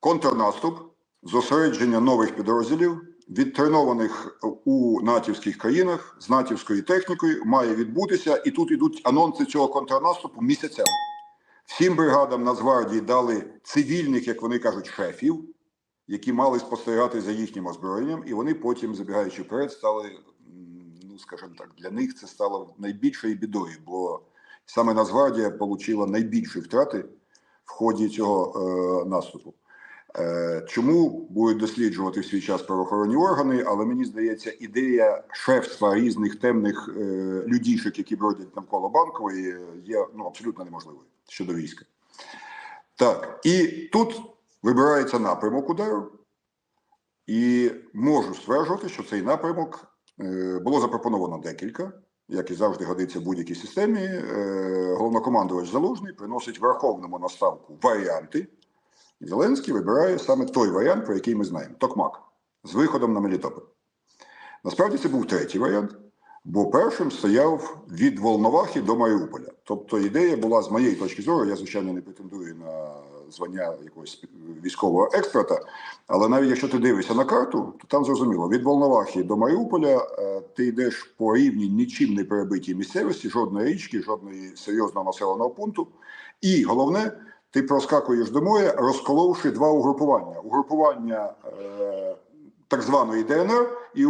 контрнаступ, зосередження нових підрозділів, відтренованих у натівських країнах з натівською технікою, має відбутися. І тут ідуть анонси цього контрнаступу місяцями. Всім бригадам Нацгвардії дали цивільних, як вони кажуть, шефів, які мали спостерігати за їхнім озброєнням, і вони потім, забігаючи вперед, стали, ну скажімо так, для них це стало найбільшою бідою, бо саме Нацгвардія отримала найбільші втрати в ході цього е, наступу. Е, чому будуть досліджувати свій час правоохоронні органи, але мені здається, ідея шефства різних темних е, людішек, які бродять навколо банкової, є ну, абсолютно неможливою щодо війська. Так, і тут вибирається напрямок удару, і можу стверджувати, що цей напрямок е, було запропоновано декілька, як і завжди годиться в будь-якій системі. Е, головнокомандувач Залужний приносить верховному наставку варіанти. Зеленський вибирає саме той варіант, про який ми знаємо Токмак з виходом на Мелітополь. Насправді це був третій варіант, бо першим стояв від Волновахи до Маріуполя. Тобто ідея була з моєї точки зору, я звичайно не претендую на звання якогось військового експерта, але навіть якщо ти дивишся на карту, то там зрозуміло, від Волновахи до Маріуполя е, ти йдеш по рівні нічим не перебитій місцевості, жодної річки, жодної серйозного населеного пункту. І головне, ти проскакуєш до моря, розколовши два угрупування: угрупування е, так званої ДНР і е,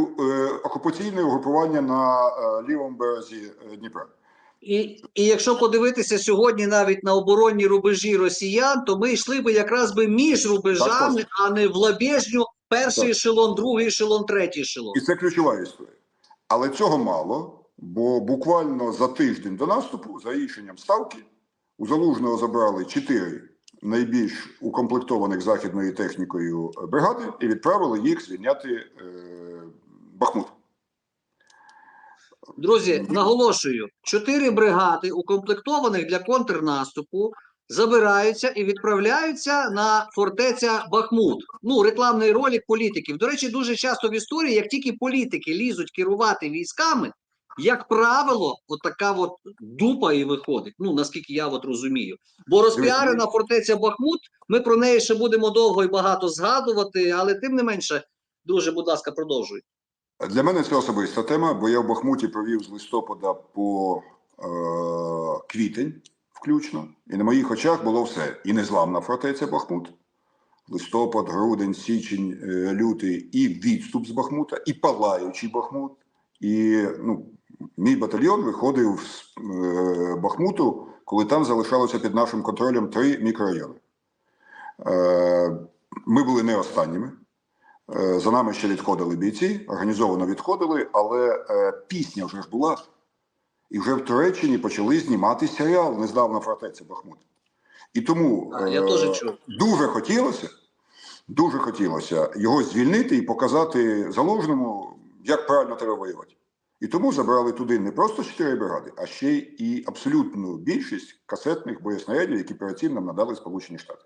окупаційне угрупування на е, лівому березі е, Дніпра. І, і якщо подивитися сьогодні навіть на оборонні рубежі росіян, то ми йшли би якраз би між рубежами, точно. а не в лабіжню, перший Так. ешелон, другий ешелон, третій ешелон. І це ключова історія. Але цього мало, бо буквально за тиждень до наступу, за рішенням ставки, у Залужного забрали чотири найбільш укомплектованих західною технікою е, бригади і відправили їх звільняти е, Бахмут. Друзі, наголошую: чотири бригади, укомплектованих для контрнаступу, забираються і відправляються на фортеця Бахмут. Ну, рекламний ролик політиків. До речі, дуже часто в історії, як тільки політики лізуть керувати військами, як правило, от така от дупа і виходить. Ну наскільки я от розумію. Бо розпіарена фортеця Бахмут. Ми про неї ще будемо довго і багато згадувати, але тим не менше, друже, будь ласка, продовжуй. Для мене це особиста тема, бо я в Бахмуті провів з листопада по е, квітень включно, і на моїх очах було все. І незламна фортеця Бахмут, листопад, грудень, січень, е, лютий, і відступ з Бахмута, і палаючий Бахмут. І ну, мій батальйон виходив з е, Бахмуту, коли там залишалося під нашим контролем три мікрорайони. Е, ми були не останніми. Е, За нами ще відходили бійці, організовано відходили, але пісня вже ж була. І вже в Туреччині почали знімати серіал Нездавна фортеця Бахмут. І тому А, я е, чув. дуже хотілося, дуже хотілося його звільнити і показати заложному, як правильно треба воювати. І тому забрали туди не просто чотири бригади, а ще й абсолютну більшість касетних боєснарядів, які цим нам надали Сполучені Штати.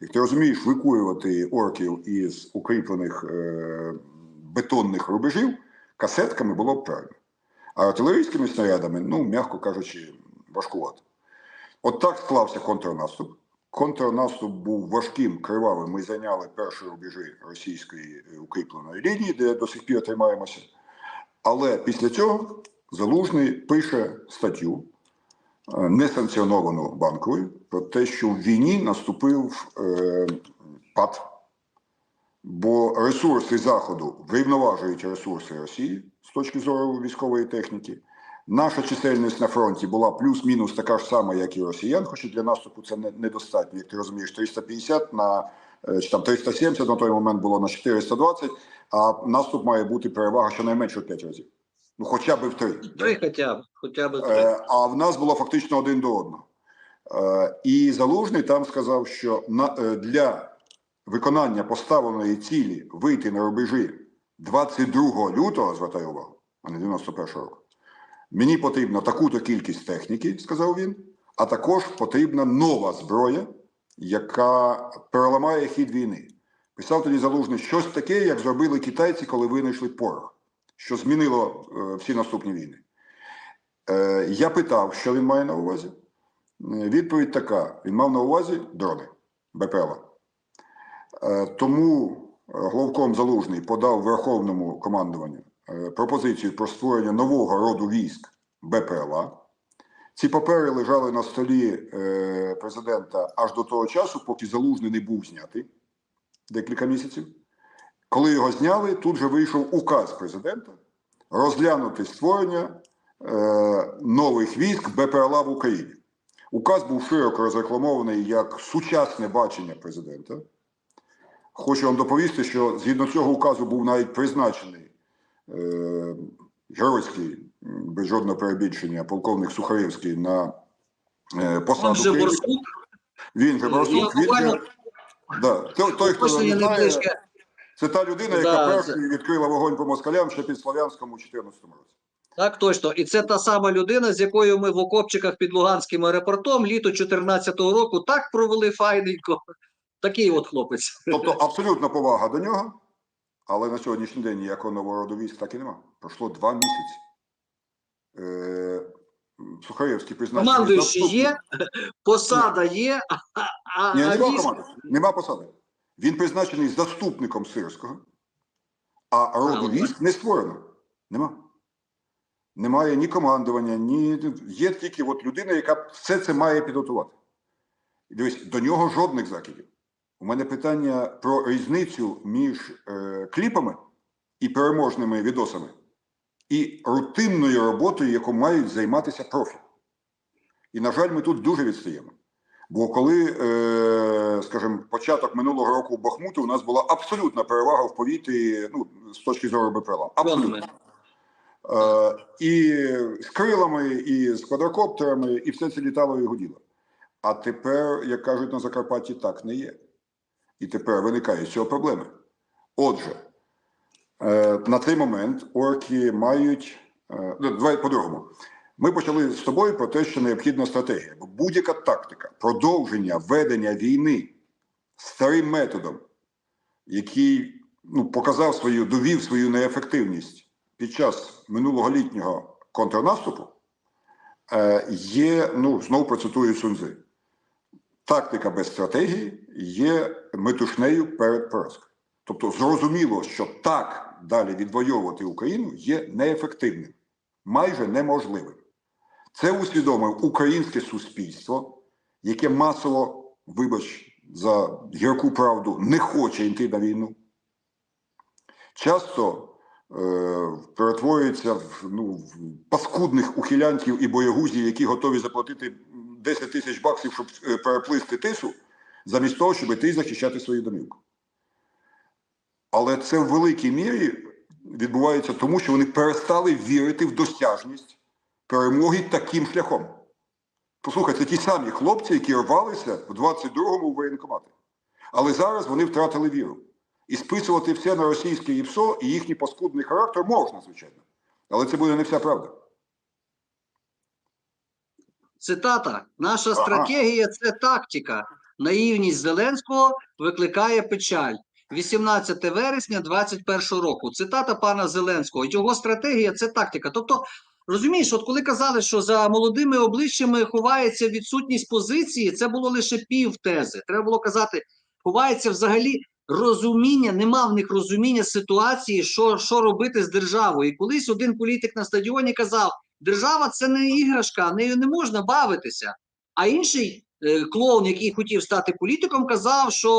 Як ти розумієш, викурювати орків із укріплених е, бетонних рубежів касетками було б правильно. А артилерійськими снарядами, ну, м'яко кажучи, важкувато. От так склався контрнаступ. Контрнаступ був важким, кривавим. Ми зайняли перші рубежі російської е, укріпленої лінії, де до сих пір тримаємося. Але після цього Залужний пише статтю, е, несанкціоновану банковою, про те, що в війні наступив е, пад, бо ресурси Заходу врівноважують ресурси Росії з точки зору військової техніки. Наша чисельність на фронті була плюс-мінус така ж сама, як і росіян, хоча для наступу це не- недостатньо. Як ти розумієш, 350 на е, чи там 370 на той момент було на 420, а наступ має бути перевага щонайменше в 5 разів. Ну, хоча б в 3. Три хоча б, хоча б три. Е, а в нас було фактично один до одного. Е, і Залужний там сказав, що е, для виконання поставленої цілі вийти на рубежі 22 лютого, звертаю увагу, а не 91 року, мені потрібна таку-то кількість техніки, сказав він, а також потрібна нова зброя, яка переламає хід війни. Писав тоді Залужний щось таке, як зробили китайці, коли винайшли порох, що змінило е, всі наступні війни. Е, я питав, що він має на увазі. Е, Відповідь така: він мав на увазі дрони БПЛА. Е, Тому е, Головком Залужний подав Верховному командуванню е, пропозицію про створення нового роду військ БПЛА. Ці папери лежали на столі е, президента аж до того часу, поки Залужний не був знятий декілька місяців. Коли його зняли, тут же вийшов указ президента розглянути створення е, нових військ БПЛА в Україні. Указ був широко розрекламований як сучасне бачення президента. Хочу вам доповісти, що згідно цього указу був навіть призначений е, геройський, без жодного перебільшення, полковник Сухаревський на е, посаду. Он же. Борсук, Він же Я Борсук, він же, да, той, той, хто не знає, це та людина, яка Да, першою відкрила вогонь по москалям ще під Слов'янськом у 2014 році. Так, точно. І це та сама людина, з якою ми в окопчиках під Луганським аеропортом літо 14-го року так провели файненько. Такий от хлопець. Тобто абсолютна повага до нього, але на сьогоднішній день ніякого нового роду військ так і нема. Пройшло два місяці. Е, Сухаревський призначений. Командуючий є, посада є, а, Ні, а нема військ- команди, нема посади. Він призначений заступником Сирського, а роду військ не створено. Нема. Немає ні командування, ні. Є тільки от людина, яка все це має підготувати. Дивись, до нього жодних закидів. У мене питання про різницю між е, кліпами і переможними відосами і рутинною роботою, яку мають займатися профі. І, на жаль, ми тут дуже відстаємо. Бо коли, е, скажімо, початок минулого року в Бахмуті у нас була абсолютна перевага в повітрі ну, з точки зору БПЛА. Абсолютно. Е, і з крилами, і з квадрокоптерами, і все це літало і гуділо. А тепер, як кажуть на Закарпатті, так не є. І тепер виникають з цього проблеми. Отже, на цей момент орки мають. е, ну, Давай по-другому. Ми почали з тобою про те, що необхідна стратегія. Будь-яка тактика продовження ведення війни старим методом, який ну, показав свою, довів свою неефективність під час минулого літнього контрнаступу, е, є, ну, знову процитую Сунзи. Тактика без стратегії є метушнею перед поразкою. Тобто зрозуміло, що так далі відвоювати Україну є неефективним, майже неможливим. Це усвідомив українське суспільство, яке масово, вибач за гірку правду, не хоче йти на війну. Часто е, перетворюється в, ну, в паскудних ухилянтів і боягузів, які готові заплатити 10 тисяч баксів, щоб е, переплисти тису, замість того, щоб йти захищати свою домівку. Але це в великій мірі відбувається тому, що вони перестали вірити в досяжність перемоги таким шляхом. Послухай, це ті самі хлопці, які рвалися в 22-му у воєнкомати. Але зараз вони втратили віру. І списувати все на російське ІПСО і їхній паскудний характер можна, звичайно. Але це буде не вся правда. Цитата: наша Ага. стратегія це тактика. Наївність Зеленського викликає печаль. 18 вересня 2021 року. Цитата пана Зеленського. Його стратегія це тактика. Тобто, розумієш, от коли казали, що за молодими обличчями ховається відсутність позиції, це було лише пів тези. Треба було казати, ховається взагалі розуміння, нема в них розуміння ситуації, що, що робити з державою. І колись один політик на стадіоні казав: держава це не іграшка, нею не можна бавитися. А інший клоун, який хотів стати політиком, казав, що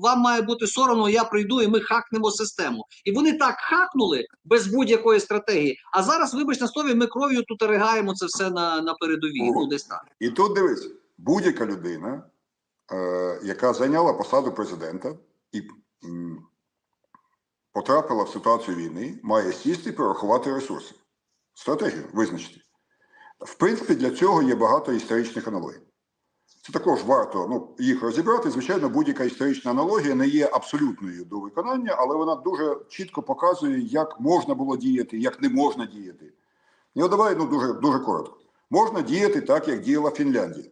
вам має бути соромно, я прийду і ми хакнемо систему. І вони так хакнули без будь-якої стратегії. А зараз, вибач на слові, ми кров'ю тут ригаємо це все на, на передовій. Ну, десь так. І тут дивись, будь-яка людина, е, яка зайняла посаду президента і м, потрапила в ситуацію війни, має сісти і порахувати ресурси. Стратегію визначити. В принципі, для цього є багато історичних аналогій. Це також варто ну, їх розібрати. Звичайно, будь-яка історична аналогія не є абсолютною до виконання, але вона дуже чітко показує, як можна було діяти, як не можна діяти. І от давай ну, дуже, дуже коротко. Можна діяти так, як діяла Фінляндія.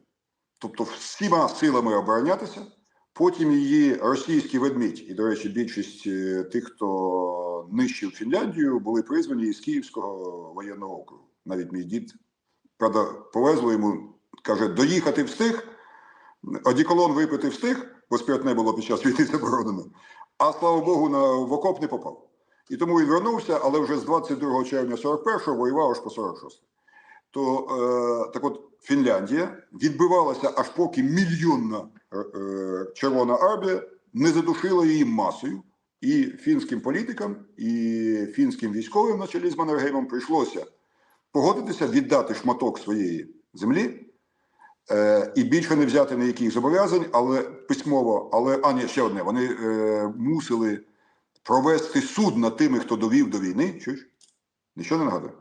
Тобто всіма силами оборонятися, потім її російський ведмідь, і, до речі, більшість е, тих, хто нищив Фінляндію, були призвані із Київського воєнного округу. Навіть мій дід, правда, повезло йому, каже, доїхати встиг, Одіколон випити встиг, бо спиртне було під час війни заборонено, а слава Богу, на, в окоп не попав. І тому він вернувся, але вже з 22 червня 41-го воював аж по 46 То е, так от Фінляндія відбивалася аж поки мільйонна е, е, Червона армія не задушила її масою. І фінським політикам, і фінським військовим на чолі з Маннергеймом прийшлося погодитися віддати шматок своєї землі е, і більше не взяти ніяких зобов'язань, але письмово, але а ні, ще одне. Вони е, мусили провести суд над тими, хто довів до війни. Чуєш? Нічого не нагадує.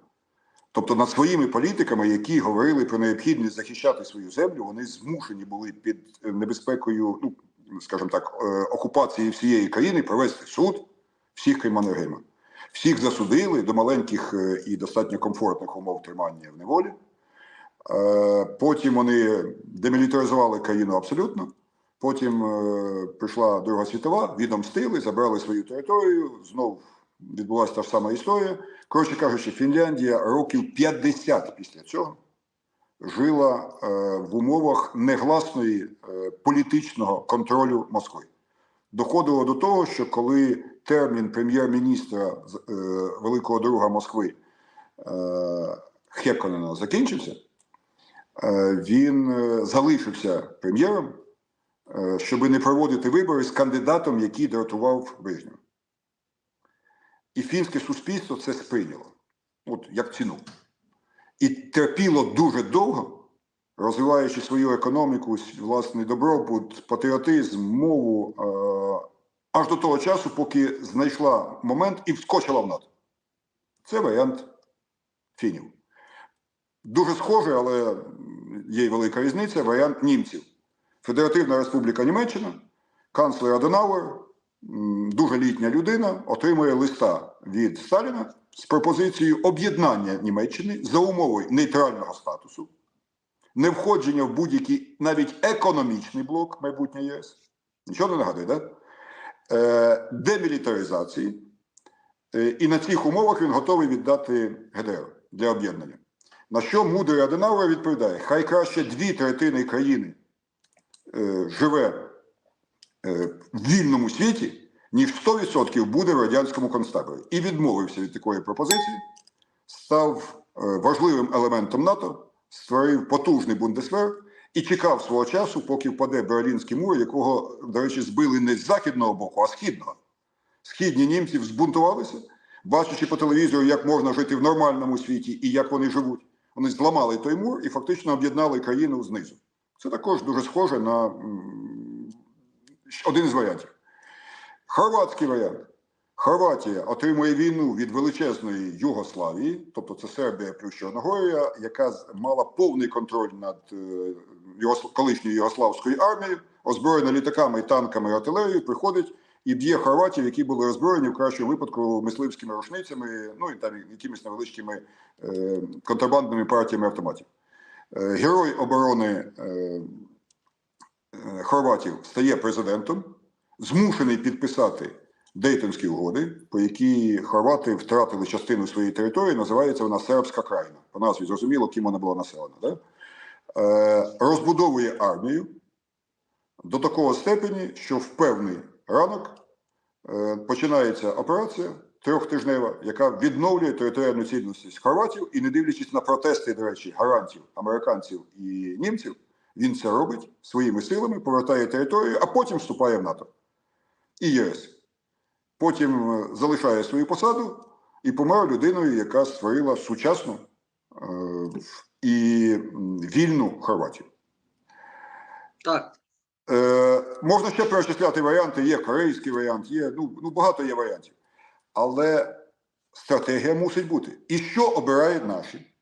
Тобто над своїми політиками, які говорили про необхідність захищати свою землю, вони змушені були під е, небезпекою, ну скажімо так, е, окупації всієї країни провести суд всіх крім Маннергейма. Всіх засудили до маленьких і достатньо комфортних умов тримання в неволі. Е, Потім вони демілітаризували країну абсолютно. Потім е, прийшла Друга світова, відомстили, забрали свою територію. Знов відбулася та ж сама історія. Коротше кажучи, Фінляндія років 50 після цього жила е, в умовах негласної політичного контролю Москви. Доходило до того, що коли термін прем'єр-міністра е, великого друга Москви е, Хеконена закінчився, він е, залишився прем'єром, е, щоб не проводити вибори з кандидатом, який дратував Брежнєва. І фінське суспільство це сприйняло, от як ціну. І терпіло дуже довго, розвиваючи свою економіку, власний добробут, патріотизм, мову, е, аж до того часу, поки знайшла момент і вскочила в НАТО. Це варіант фінів. Дуже схоже, але є й велика різниця, варіант німців. Федеративна Республіка Німеччина, канцлер Аденауер, дуже літня людина, отримує листа від Сталіна з пропозицією об'єднання Німеччини за умовою нейтрального статусу, не входження в будь-який навіть економічний блок майбутнє ЄС. Нічого не нагадує, так? Е, демілітаризації. Е, і на цих умовах він готовий віддати ГДР для об'єднання. На що мудрий Аденауер відповідає: хай краще дві третини країни е, живе е, в вільному світі, ніж 100% буде в радянському концтаборі. І відмовився від такої пропозиції, став е, важливим елементом НАТО, створив потужний бундесвер і чекав свого часу, поки впаде Берлінський мур, якого, до речі, збили не з західного боку, а східного. Східні німці збунтувалися, бачачи по телевізору, як можна жити в нормальному світі і як вони живуть. Вони зламали той мур і фактично об'єднали країну знизу. Це також дуже схоже на один із варіантів. Хорватський варіант. Хорватія отримує війну від величезної Югославії, тобто це Сербія плюс Чорногорія, яка з- мала повний контроль над е, колишньою Югославською армією, озброєна літаками, танками, артилерією, приходить і б'є хорватів, які були роззброєні в кращому випадку мисливськими рушницями, ну і там якимись невеличкими е, контрабандними партіями автоматів. Е, герой оборони е, е, хорватів стає президентом, змушений підписати Дейтонські угоди, по якій хорвати втратили частину своєї території, називається вона Сербська країна. По назві зрозуміло, ким вона була населена. Да? Е, розбудовує армію до такого степені, що в певний ранок е, починається операція трьохтижнева, яка відновлює територіальну цілісність хорватів, і не дивлячись на протести, до речі, гарантів, американців і німців, він це робить своїми силами, повертає територію, а потім вступає в НАТО і ЄС. Потім е, залишає свою посаду і помер людиною, яка створила сучасну е, і вільну Хорватію. Так. Е, можна ще перечисляти варіанти, є корейський варіант, є ну, ну багато є варіантів. Але стратегія мусить бути. І що обирають наші?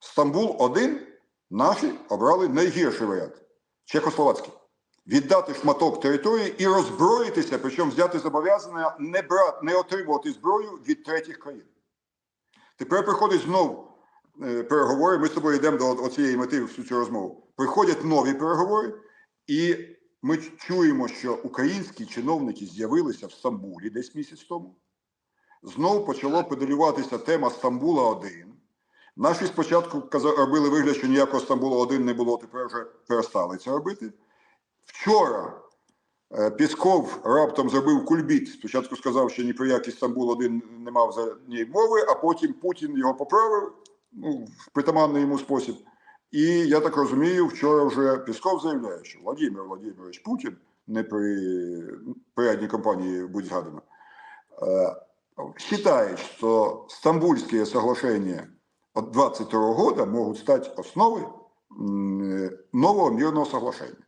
Стамбул один, наші обрали найгірший варіант чехословацький. Віддати шматок території і роззброїтися, причому взяти зобов'язання не брати, не отримувати зброю від третіх країн. Тепер приходить знов е, переговори. Ми з тобою йдемо до, до цієї мети всю цю розмову. Приходять нові переговори, і ми чуємо, що українські чиновники з'явилися в Стамбулі десь місяць тому. Знову почало педалюватися тема Стамбула 1 Наші спочатку робили вигляд, що ніякого Стамбула 1 не було, тепер вже перестали це робити. Вчора е, Пісков раптом зробив кульбіт. Спочатку сказав, що ні про який Стамбул один не мав за ній мови, а потім Путін його поправив ну, в притаманний йому спосіб. І я так розумію, вчора вже Пісков заявляє, що Владимир Владимирович Путін не при порядній компанії будь згадано, э, считает, что Стамбульские соглашения от 22 года могут стать основой м, нового мирного соглашения.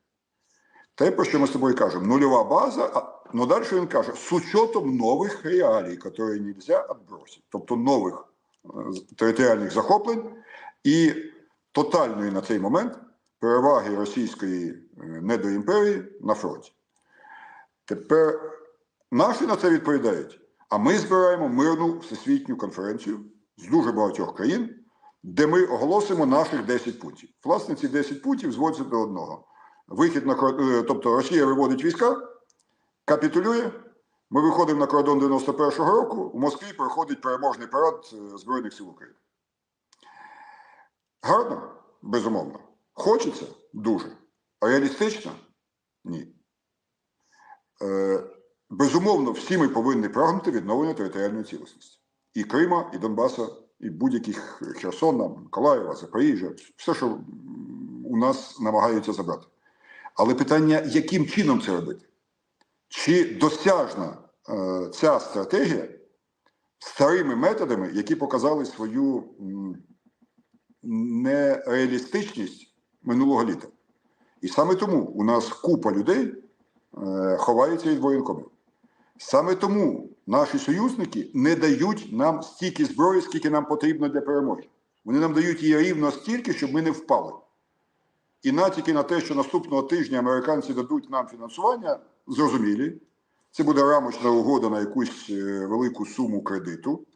Те, про що ми з тобою кажемо, нульова база, но далі він каже, з учетом нових реалій, які нельзя відбросити, тобто нових е, територіальних захоплень і тотальної на цей момент переваги російської е, недоімперії на фронті. Тепер наші на це відповідають. А ми збираємо мирну всесвітню конференцію з дуже багатьох країн, де ми оголосимо наших 10 пунктів. Власне, ці 10 пунктів зводяться до одного. Вихід на е, тобто Росія виводить війська, капітулює. Ми виходимо на кордон 91-го року. У Москві проходить переможний парад е, Збройних сил України. Гарно, безумовно. Хочеться дуже. Реалістично? Ні. Е, безумовно, всі ми повинні прагнути відновлення територіальної цілісності. І Крима, і Донбаса, і будь-яких Херсона, Миколаєва, Запоріжжя, все, що у нас намагаються забрати. Але питання, яким чином це робити? Чи досяжна е, ця стратегія старими методами, які показали свою нереалістичність минулого літа? І саме тому у нас купа людей е, ховається від воєнкомів. Саме тому наші союзники не дають нам стільки зброї, скільки нам потрібно для перемоги. Вони нам дають її рівно стільки, щоб ми не впали. І натяки на те, що наступного тижня американці дадуть нам фінансування, зрозумілі. Це буде рамочна угода на якусь е, велику суму кредиту.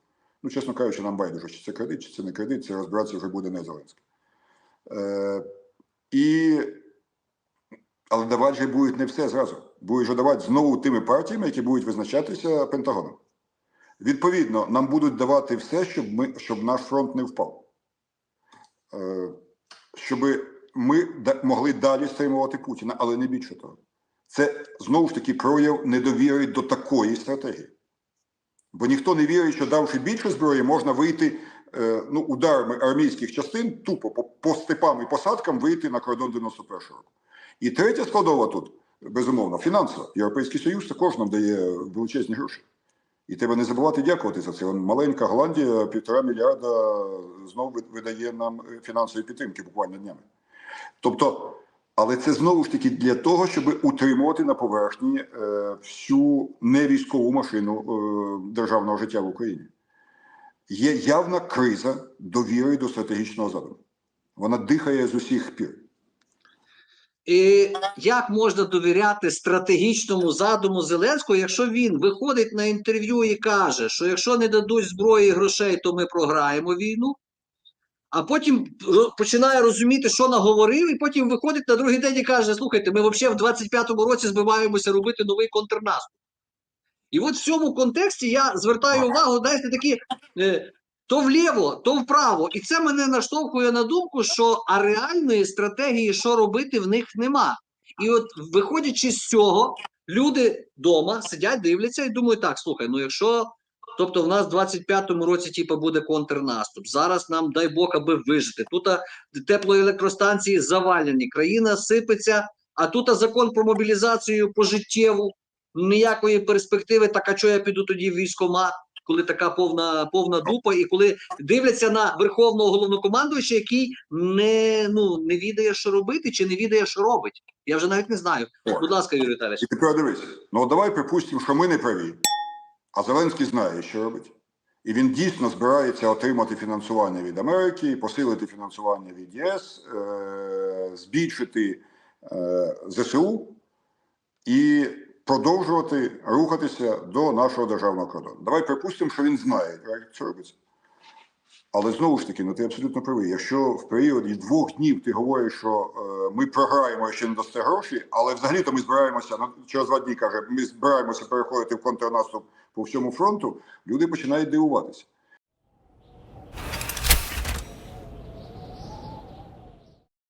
Ну, чесно кажучи, нам байдуже, чи це кредит, чи це не кредит, це розбиратися вже буде не Зеленський. Е, і але давати же будуть не все зразу. Будуть же давати знову тими партіями, які будуть визначатися Пентагоном. Відповідно, нам будуть давати все, щоб, ми, щоб наш фронт не впав. Е, щоб ми могли далі стримувати Путіна, але не більше того. Це знову ж таки прояв недовіри до такої стратегії. Бо ніхто не вірить, що давши більше зброї, можна вийти е, ну, ударами армійських частин, тупо по, по степам і посадкам вийти на кордон 91-го року. І третя складова тут, безумовно, фінансова. Європейський Союз також нам дає величезні гроші. І треба не забувати дякувати за це. Маленька Голландія півтора мільярда знову видає нам фінансової підтримки буквально днями. Тобто, але це знову ж таки для того, щоб утримувати на поверхні е, всю невійськову машину е, державного життя в Україні. Є явна криза довіри до стратегічного задуму. Вона дихає з усіх пір. І як можна довіряти стратегічному задуму Зеленського, якщо він виходить на інтерв'ю і каже, що якщо не дадуть зброї і грошей, то ми програємо війну, а потім починає розуміти, що наговорив, і потім виходить на другий день і каже: слухайте, ми взагалі в 25-му році збиваємося робити новий контрнаступ. І от в цьому контексті я звертаю увагу, знаєте, такі е, то вліво, то вправо. І це мене наштовхує на думку, що а реальної стратегії, що робити, в них нема. І от, виходячи з цього, люди вдома сидять, дивляться і думають: так, слухай, ну якщо. Тобто в нас в 25-му році типу, буде контрнаступ. Зараз нам дай Бог, аби вижити. Тут теплоелектростанції завалені, країна сипеться, а тут закон про мобілізацію пожиттєву, ніякої перспективи, так а що я піду тоді в військкомат, коли така повна, повна дупа, і коли дивляться на верховного головнокомандуюча, який не, ну, не відає, що робити, чи не відає, що робить. Я вже навіть не знаю. Так. Будь ласка, Юрій Віталійович. І тепер дивись, ну давай припустимо, що ми не праві, а Зеленський знає, що робить. І він дійсно збирається отримати фінансування від Америки, посилити фінансування від ЄС, е- збільшити е- ЗСУ і продовжувати рухатися до нашого державного кордону. Давай припустимо, що він знає, як це робиться. Але знову ж таки, ну ти абсолютно правий. Якщо в періоді двох днів ти говориш, що е, ми програємо ще не дасте гроші, але взагалі-то ми збираємося через два дні каже, ми збираємося переходити в контрнаступ по всьому фронту, люди починають дивуватися.